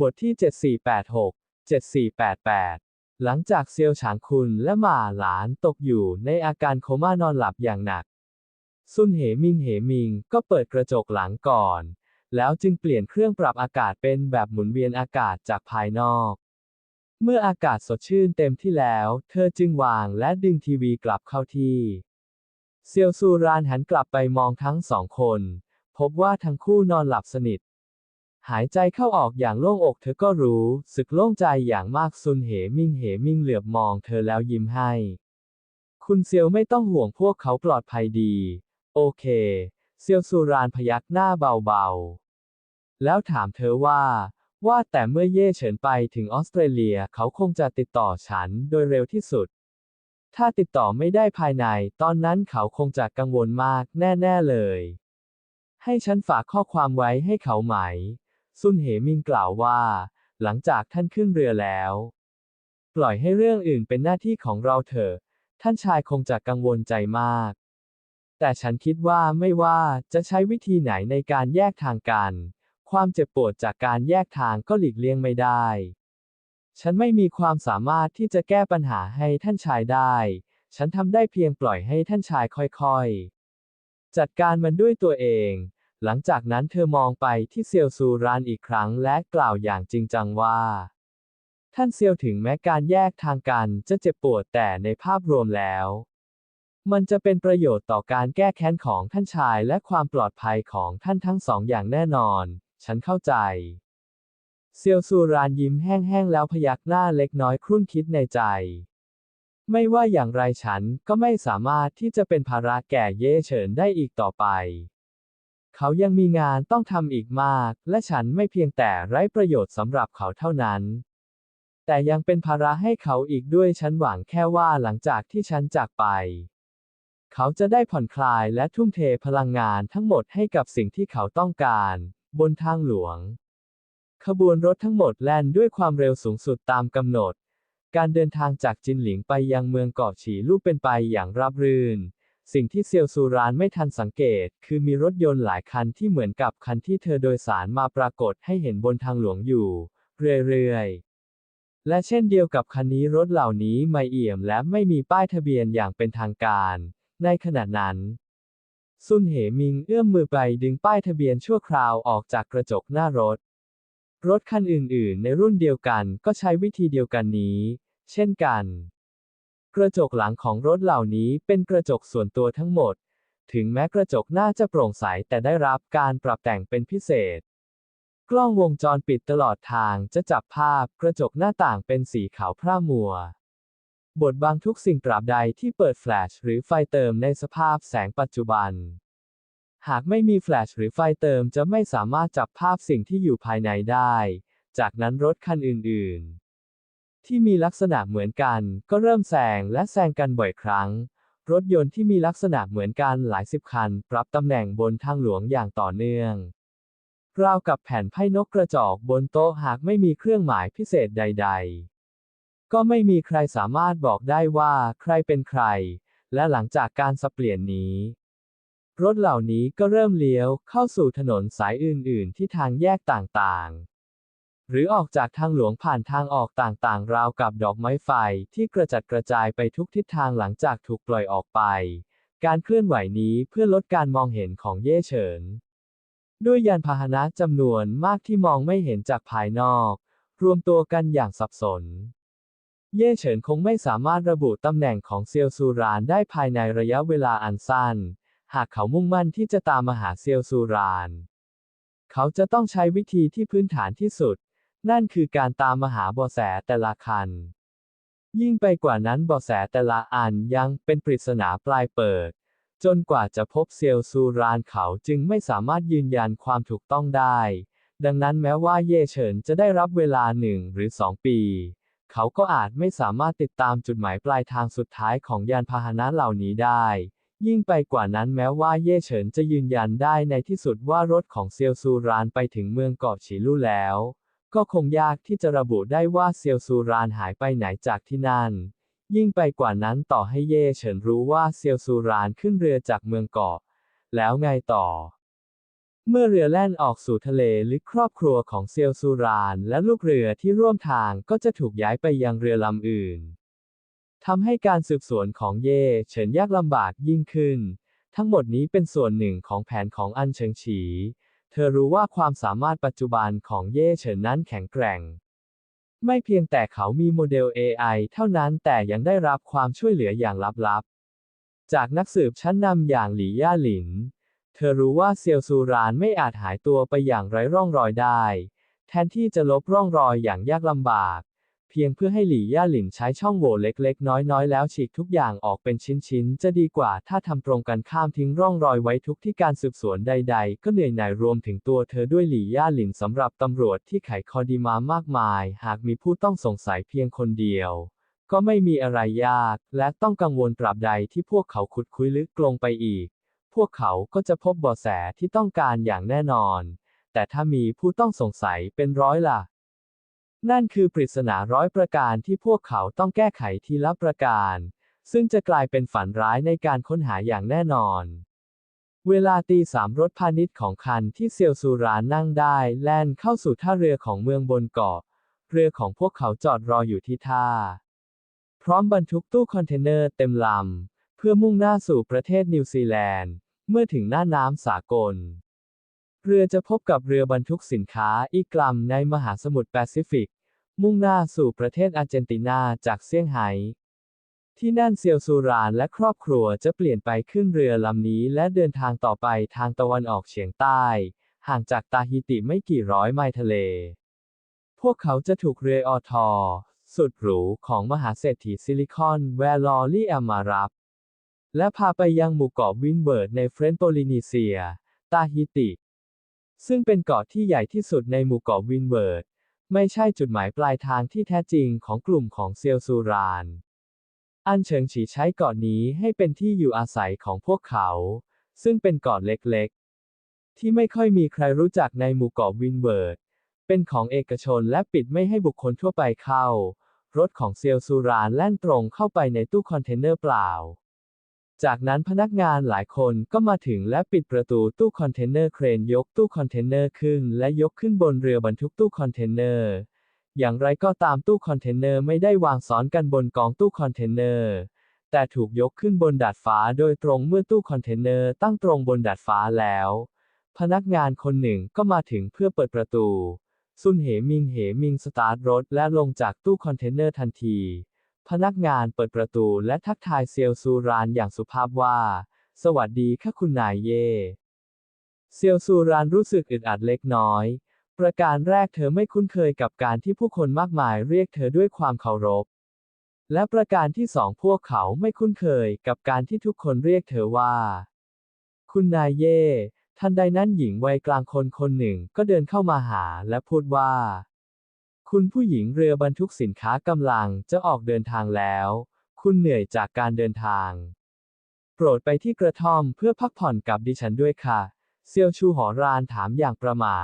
บทที่ 7486 7488 หลังจากเซียวฉางคุณและหมาหลานตกอยู่ในอาการโคม่านอนหลับอย่างหนัก ซุนเหมิงเหมิงก็เปิดกระจกหลังก่อน แล้วจึงเปลี่ยนเครื่องปรับอากาศเป็นแบบหมุนเวียนอากาศจากภายนอก เมื่ออากาศสดชื่นเต็มที่แล้ว เธอจึงวางและดึงทีวีกลับเข้าที่เซียวซูรานหันกลับไปมองทั้งสองคน พบว่าทั้งคู่นอนหลับสนิท หายใจเข้าออกอย่างโล่งอกเธอก็รู้ สึกโล่งใจอย่างมากซุนเหมิงเหมิงเหลือบมองเธอแล้วยิ้มให้ คุณเซียวไม่ต้องห่วงพวกเขาปลอดภัยดี โอเค เซียวซูรานพยักหน้าเบาๆ แล้วถามเธอว่า ว่าแต่เมื่อเย่เฉินไปถึงออสเตรเลียเขาคงจะติดต่อฉันโดยเร็วที่สุด ถ้าติดต่อไม่ได้ภายใน ตอนนั้นเขาคงจะกังวลมากแน่ ๆเลย ให้ฉันฝากข้อความไว้ให้เขาไหม ซุนเหมิงกล่าวว่า หลังจากท่านขึ้นเรือแล้ว ปล่อยให้เรื่องอื่นเป็นหน้าที่ของเราเถอะ ท่านชายคงจะกังวลใจมาก แต่ฉันคิดว่าไม่ว่าจะใช้วิธีไหนในการแยกทางกัน ความเจ็บปวดจากการแยกทางก็หลีกเลี่ยงไม่ได้ ฉันไม่มีความสามารถที่จะแก้ปัญหาให้ท่านชายได้ ฉันทำได้เพียงปล่อยให้ท่านชายค่อยๆ จัดการมันด้วยตัวเอง หลังจากนั้นเธอมองไปที่เซียวซูรานอีกครั้งและกล่าวอย่างจริงจังว่า ท่านเซียวถึงแม้การแยกทางกันจะเจ็บปวดแต่ในภาพรวมแล้ว มันจะเป็นประโยชน์ต่อการแก้แค้นของท่านชายและความปลอดภัยของท่านทั้งสองอย่างแน่นอน ฉันเข้าใจ เซียวซูรานยิ้มแห้งๆแล้วพยักหน้าเล็กน้อยครุ่นคิดในใจไม่ว่าอย่างไรฉันก็ไม่สามารถที่จะเป็นภาระแก่เย่เฉินได้อีกต่อไป เขายังมีงานต้องทำอีกมาก และฉันไม่เพียงแต่ไร้ประโยชน์สำหรับเขาเท่านั้น แต่ยังเป็นภาระให้เขาอีกด้วยฉันหวังแค่ว่าหลังจากที่ฉันจากไป เขาจะได้ผ่อนคลายและทุ่มเทพลังงานทั้งหมดให้กับสิ่งที่เขาต้องการ บนทางหลวง ขบวนรถทั้งหมดแล่นด้วยความเร็วสูงสุดตามกำหนด การเดินทางจากจินหลิงไปยังเมืองเกาะฉีลู่เป็นไปอย่างราบรื่น สิ่งที่เซียวซูรานไม่ทันสังเกต คือมีรถยนต์หลายคันที่เหมือนกับคันที่เธอโดยสารมาปรากฏให้เห็นบนทางหลวงอยู่ เรื่อยๆ และเช่นเดียวกับคันนี้รถเหล่านี้ไม่เอี่ยมและไม่มีป้ายทะเบียนอย่างเป็นทางการ ในขณะนั้นซุนเหมิงเอื้อมมือไปดึงป้ายทะเบียนชั่วคราวออกจากกระจกหน้ารถ รถคันอื่นๆ ในรุ่นเดียวกันก็ใช้วิธีเดียวกันนี้ เช่นกัน กระจกหลังของรถเหล่านี้เป็นกระจกส่วนตัวทั้งหมด ถึงแม้กระจกหน้าจะโปร่งใสแต่ได้รับการปรับแต่งเป็นพิเศษ กล้องวงจรปิดตลอดทางจะจับภาพกระจกหน้าต่างเป็นสีขาวพร่ามัว บทบังทุกสิ่งตราบใดที่เปิดแฟลชหรือไฟเติมในสภาพแสงปัจจุบัน หากไม่มีแฟลชหรือไฟเติมจะไม่สามารถจับภาพสิ่งที่อยู่ภายในได้ จากนั้นรถคันอื่น ๆ ที่มีลักษณะเหมือนกัน ก็เริ่มแซงและแซงกันบ่อยครั้ง รถยนต์ที่มีลักษณะเหมือนกันหลายสิบคัน ปรับตำแหน่งบนทางหลวงอย่างต่อเนื่อง ราวกับแผ่นไพ่นกกระจอกบนโต๊ะหากไม่มีเครื่องหมายพิเศษใด ๆ ก็ไม่มีใครสามารถบอกได้ว่าใครเป็นใคร และหลังจากการสับเปลี่ยนนี้รถเหล่านี้ก็เริ่มเลี้ยวเข้าสู่ถนนสายอื่น ๆ ที่ทางแยกต่าง ๆ หรือออกจากทางหลวงผ่านทางออกต่างๆ ราวกับดอกไม้ไฟที่กระจัดกระจายไปทุกทิศทางหลังจากถูกปล่อยออกไป การเคลื่อนไหวนี้เพื่อลดการมองเห็นของเย่เฉิน ด้วยยานพาหนะจำนวนมากที่มองไม่เห็นจากภายนอก รวมตัวกันอย่างสับสน เย่เฉินคงไม่สามารถระบุตำแหน่งของเซียวซูรานได้ภายในระยะเวลาอันสั้น หากเขามุ่งมั่นที่จะตามมาหาเซียวซูรานเขาจะต้องใช้วิธีที่พื้นฐานที่สุด นั่นคือการตามมหาเบาะแสแต่ละคัน ยิ่งไปกว่านั้นเบาะแสแต่ละอันยังเป็นปริศนาปลายเปิด จนกว่าจะพบเซียวซูรานเขาจึงไม่สามารถยืนยันความถูกต้องได้ ดังนั้นแม้ว่าเย่เฉินจะได้รับเวลาหนึ่งหรือสองปี เขาก็อาจไม่สามารถติดตามจุดหมายปลายทางสุดท้ายของยานพาหนะเหล่านี้ได้ยิ่งไปกว่านั้นแม้ว่าเย่เฉินจะยืนยันได้ในที่สุดว่ารถของเซียวซูรานไปถึงเมืองเกาะฉีลู่แล้ว ก็คงยากที่จะระบุได้ว่าเซียวซูรานหายไปไหนจากที่นั่น ยิ่งไปกว่านั้นต่อให้เย่เฉินรู้ว่าเซียวซูรานขึ้นเรือจากเมืองเกาะ แล้วไงต่อ เมื่อเรือแล่นออกสู่ทะเลลึกครอบครัวของเซียวซูรานและลูกเรือที่ร่วมทางก็จะถูกย้ายไปยังเรือลำอื่นทำให้การสืบสวนของเย่เฉินยากลำบากยิ่งขึ้น ทั้งหมดนี้เป็นส่วนหนึ่งของแผนของอันเฉิงฉี ธอรู้ว่าความสามารถปัจจุบันของเย่เฉินนั้นแข็งแกร่ง ไม่เพียงแต่เขามีโมเดล AI เท่านั้นแต่ยังได้รับความช่วยเหลืออย่างลับๆ จากนักสืบชั้นนำอย่างหลี่ย่าหลิน เธอรู้ว่าเซียวซูรานไม่อาจหายตัวไปอย่างไร้ร่องรอยได้ แทนที่จะลบร่องรอยอย่างยากลำบาก พียงเพื่อให้หลี่ย่าหลินใช้ช่องโหว่เล็กๆ น้อยๆ แล้วฉีกทุกอย่างออกเป็นชิ้นๆ จะดีกว่าถ้าทำตรงกันข้ามทิ้งร่องรอยไว้ทุกที่การสืบสวนใดๆ ก็เหนื่อยหน่ายรวมถึงตัวเธอด้วยหลี่ย่าหลินสำหรับตำรวจที่ไขคอดีมามากมาย หากมีผู้ต้องสงสัยเพียงคนเดียวก็ไม่มีอะไรยาก และต้องกังวลตราบใดที่พวกเขาขุดคุยลึกลงไปอีก พวกเขาก็จะพบเบาะแสที่ต้องการอย่างแน่นอน แต่ถ้ามีผู้ต้องสงสัยเป็นร้อยล่ะ นั่นคือปริศนาร้อยประการที่พวกเขาต้องแก้ไขทีละประการ ซึ่งจะกลายเป็นฝันร้ายในการค้นหาอย่างแน่นอน เวลาตีสามรถพาณิชย์ของคันที่เซียวซูรานนั่งได้แล่นเข้าสู่ท่าเรือของเมืองบนเกาะ เรือของพวกเขาจอดรออยู่ที่ท่า พร้อมบรรทุกตู้คอนเทนเนอร์เต็มลำ เพื่อมุ่งหน้าสู่ประเทศนิวซีแลนด์ เมื่อถึงหน้าน้ำสากลเรือจะพบกับเรือบรรทุกสินค้าอีกลำในมหาสมุทรแปซิฟิก มุ่งหน้าสู่ประเทศอาร์เจนตินาจากเซี่ยงไฮ้ที่นั่นเซียวซูรานและครอบครัวจะเปลี่ยนไปขึ้นเรือลำนี้และเดินทางต่อไปทางตะวันออกเฉียงใต้ ห่างจากตาฮิติไม่กี่ร้อยไมล์ทะเล พวกเขาจะถูกเรือออทอ สุดหรูของมหาเศรษฐีซิลิคอนแวร์ลอรี่แอมมารับ และพาไปยังหมู่เกาะวินเบิร์ดในเฟรนโปลินีเซีย ตาฮิติ ซึ่งเป็นเกาะที่ใหญ่ที่สุดในหมู่เกาะวินเบิร์ด ไม่ใช่จุดหมายปลายทางที่แท้จริงของกลุ่มของเซียวซูราน อันเฉิงฉีใช้เกาะนี้ให้เป็นที่อยู่อาศัยของพวกเขา ซึ่งเป็นเกาะเล็กๆ ที่ไม่ค่อยมีใครรู้จักในหมู่เกาะวินเบิร์ด เป็นของเอกชนและปิดไม่ให้บุคคลทั่วไปเข้า รถของเซียวซูรานแล่นตรงเข้าไปในตู้คอนเทนเนอร์เปล่า จากนั้นพนักงานหลายคนก็มาถึงและปิดประตูตู้คอนเทนเนอร์เครนยกตู้คอนเทนเนอร์ขึ้น และยกขึ้นบนเรือบรรทุกตู้คอนเทนเนอร์ อย่างไรก็ตามตู้คอนเทนเนอร์ไม่ได้วางซ้อนกันบนกองตู้คอนเทนเนอร์ แต่ถูกยกขึ้นบนดาดฟ้าโดยตรงเมื่อตู้คอนเทนเนอร์ตั้งตรงบนดาดฟ้าแล้ว พนักงานคนหนึ่งก็มาถึงเพื่อเปิดประตูซุนเหมิงเหมิงสตาร์ทรถและลงจากตู้คอนเทนเนอร์ทันที พนักงานเปิดประตูและทักทายเซียวซูรานอย่างสุภาพว่า สวัสดีค่ะคุณนายเย่เซียวซูรานรู้สึกอึดอัดเล็กน้อย ประการแรกเธอไม่คุ้นเคยกับการที่ผู้คนมากมายเรียกเธอด้วยความเคารพ และประการที่สองพวกเขาไม่คุ้นเคยกับการที่ทุกคนเรียกเธอว่า คุณนายเย่ทันใดนั้นหญิงวัยกลางคนคนหนึ่งก็เดินเข้ามาหาและพูดว่า คุณผู้หญิงเรือบรรทุกสินค้ากำลังจะออกเดินทางแล้ว คุณเหนื่อยจากการเดินทาง โปรดไปที่กระท่อมเพื่อพักผ่อนกับดิฉันด้วยค่ะ เซียวชูหอรานถามอย่างประหม่า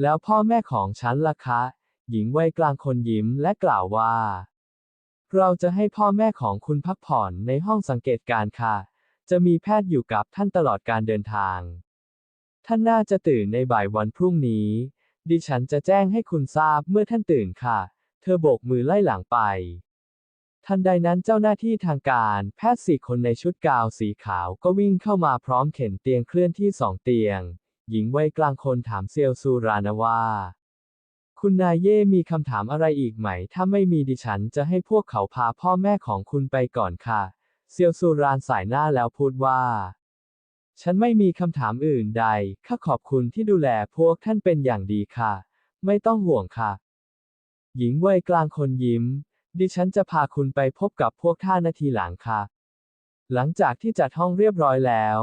แล้วพ่อแม่ของฉันล่ะคะ หญิงวัยกลางคนยิ้มและกล่าวว่า เราจะให้พ่อแม่ของคุณพักผ่อนในห้องสังเกตการค่ะ จะมีแพทย์อยู่กับท่านตลอดการเดินทาง ท่านน่าจะตื่นในบ่ายวันพรุ่งนี้ ดิฉันจะแจ้งให้คุณทราบเมื่อท่านตื่นค่ะ เธอโบกมือไล่หลังไป ทันใดนั้นเจ้าหน้าที่ทางการแพทย์สี่คนในชุดกาวสีขาวก็วิ่งเข้ามาพร้อมเข็นเตียงเคลื่อนที่สองเตียง หญิงวัยกลางคนถามเซียวซูรานว่า คุณนายเย่มีคำถามอะไรอีกไหม ถ้าไม่มีดิฉันจะให้พวกเขาพาพ่อแม่ของคุณไปก่อนค่ะ เซียวซูรานสายหน้าแล้วพูดว่า ฉันไม่มีคำถามอื่นใด ข้าขอบคุณที่ดูแลพวกท่านเป็นอย่างดีค่ะ ไม่ต้องห่วงค่ะ หญิงวัยกลางคนยิ้ม ดิฉันจะพาคุณไปพบกับพวกท่านนาทีหลังค่ะ หลังจากที่จัดห้องเรียบร้อยแล้ว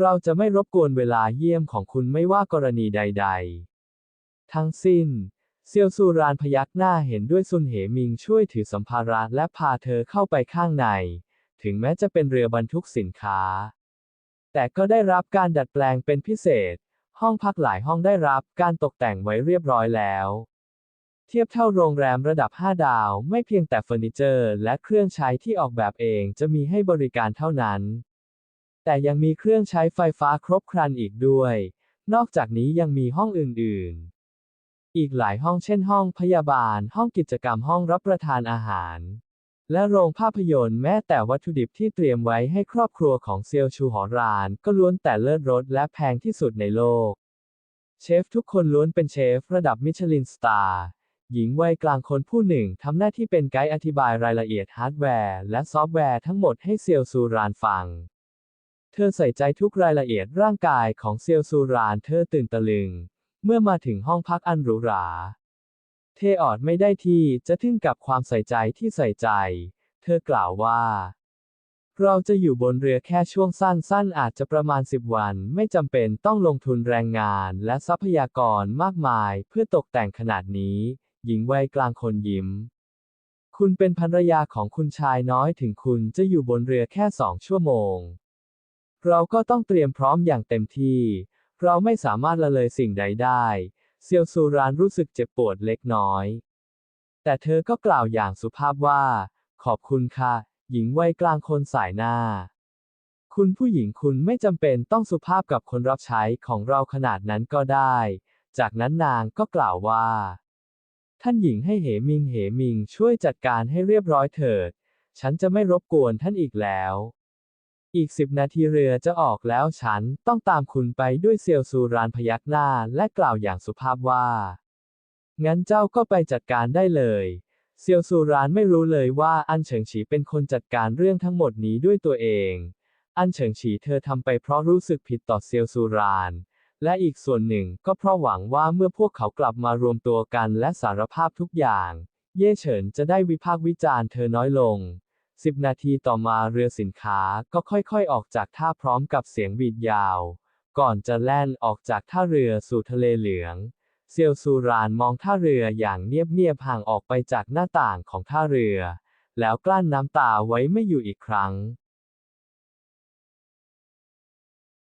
เราจะไม่รบกวนเวลาเยี่ยมของคุณไม่ว่ากรณีใด ๆ ทั้งสิ้น เซียวซูรานพยักหน้าเห็นด้วยซุนเหมิงช่วยถือสัมภาระและพาเธอเข้าไปข้างใน ถึงแม้จะเป็นเรือบรรทุกสินค้า แต่ก็ได้รับการดัดแปลงเป็นพิเศษ ห้องพักหลายห้องได้รับการตกแต่งไว้เรียบร้อยแล้ว เทียบเท่าโรงแรมระดับ 5 ดาว ไม่เพียงแต่เฟอร์นิเจอร์และเครื่องใช้ที่ออกแบบเองจะมีให้บริการเท่านั้น แต่ยังมีเครื่องใช้ไฟฟ้าครบครันอีกด้วย นอกจากนี้ยังมีห้องอื่นๆ อีกหลายห้องเช่นห้องพยาบาล ห้องกิจกรรมห้องรับประทานอาหาร และโรงภาพยนตร์แม้แต่วัตถุดิบที่เตรียมไว้ให้ครอบครัวของเซียวชูหอราน ก็ล้วนแต่เลิศรสและแพงที่สุดในโลก เชฟทุกคนล้วนเป็นเชฟระดับมิชลินสตาร์หญิงวัยกลางคนผู้หนึ่งทำหน้าที่เป็นไกด์อธิบายรายละเอียดฮาร์ดแวร์และซอฟต์แวร์ทั้งหมดให้เซียวซูรานฟัง เธอใส่ใจทุกรายละเอียดร่างกายของเซียวซูรานเธอตื่นตะลึง เมื่อมาถึงห้องพักอันหรูหรา เทออดไม่ได้ที่จะทึ่งกับความใส่ใจที่ใส่ใจ เธอกล่าวว่า เราจะอยู่บนเรือแค่ช่วงสั้นๆ อาจจะประมาณ 10 วัน ไม่จำเป็นต้องลงทุนแรงงานและทรัพยากรมากมายเพื่อตกแต่งขนาดนี้ หญิงวัยกลางคนยิ้ม คุณเป็นภรรยาของคุณชายน้อยถึงคุณจะอยู่บนเรือแค่สองชั่วโมง เราก็ต้องเตรียมพร้อมอย่างเต็มที่ เราไม่สามารถละเลยสิ่งใดได้ เซียวซูรานรู้สึกเจ็บปวดเล็กน้อย แต่เธอก็กล่าวอย่างสุภาพว่า ขอบคุณค่ะ หญิงวัยกลางคนสายหน้า คุณผู้หญิงคุณไม่จำเป็นต้องสุภาพกับคนรับใช้ของเราขนาดนั้นก็ได้ จากนั้นนางก็กล่าวว่า ท่านหญิงให้เหมิงเหมิงช่วยจัดการให้เรียบร้อยเถิด ฉันจะไม่รบกวนท่านอีกแล้ว อีกสิบนาทีเรือจะออกแล้วฉันต้องตามคุณไปด้วยเซียวซูรานพยักหน้าและกล่าวอย่างสุภาพว่า งั้นเจ้าก็ไปจัดการได้เลย เซียวซูรานไม่รู้เลยว่าอันเฉิงฉีเป็นคนจัดการเรื่องทั้งหมดนี้ด้วยตัวเอง อันเฉิงฉีเธอทำไปเพราะรู้สึกผิดต่อเซียวซูรานและอีกส่วนหนึ่งก็เพราะหวังว่าเมื่อพวกเขากลับมารวมตัวกันและสารภาพทุกอย่าง เย่เฉินจะได้วิพากษ์วิจารณ์เธอน้อยลง สิบนาทีต่อมาเรือสินค้าก็ค่อยๆ ออกจากท่าพร้อมกับเสียงบีดยาว ก่อนจะแล่นออกจากท่าเรือสู่ทะเลเหลือง เซียวซูรานมองท่าเรืออย่างเงียบๆห่างออกไปจากหน้าต่างของท่าเรือ แล้วกลั้นน้ำตาไว้ไม่อยู่อีกครั้ง